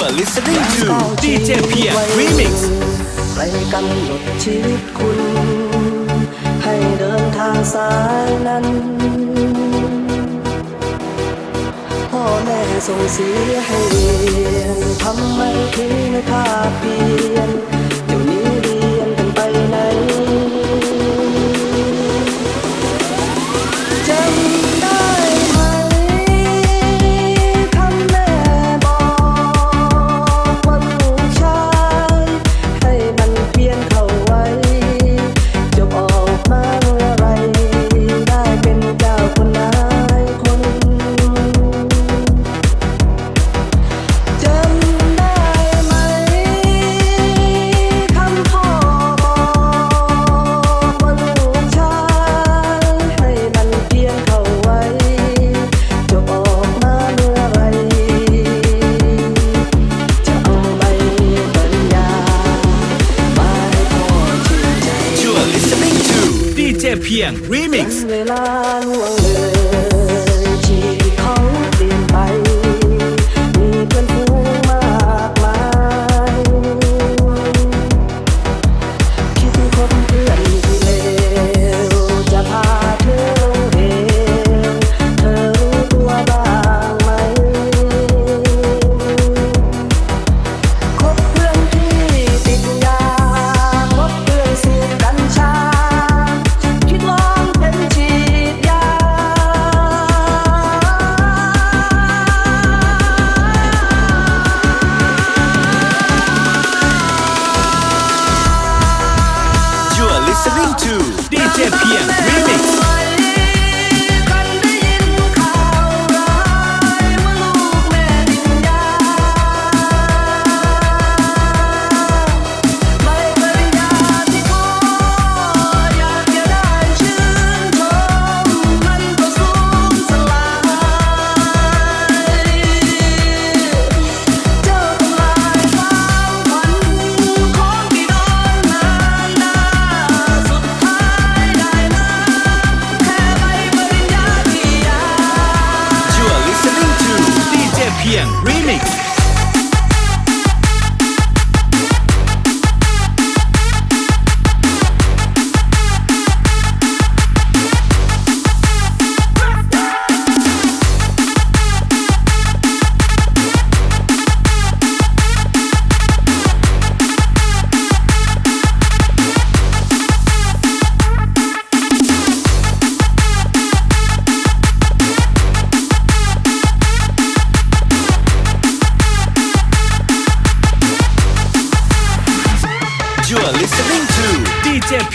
You are listening to DJ p i Remix ใครกำหนดชีวิตคุณ ให้เดินทางสายนั้น พ่อแม่ส่งเสียให้เรียนทำไมถึงไม่พา Tepian Remix.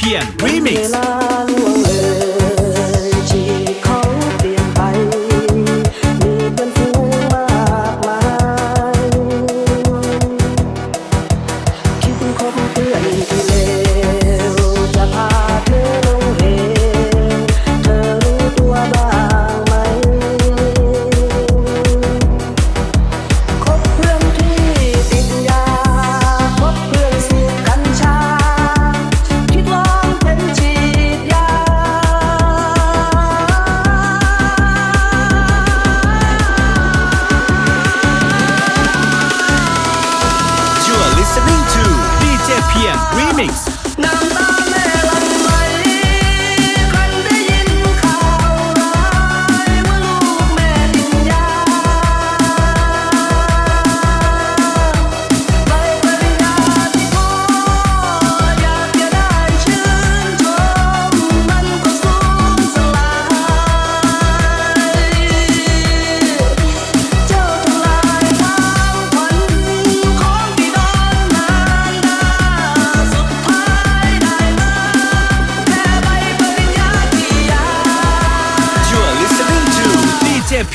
เพียง Remix เวลาล่วงเลย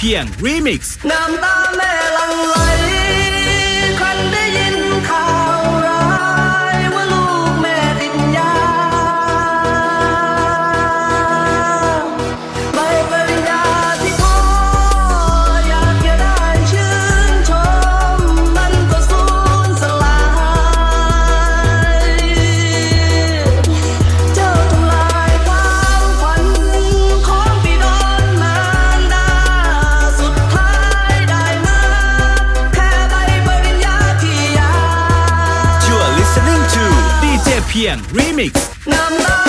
PM Remix. Number ยง Remix น้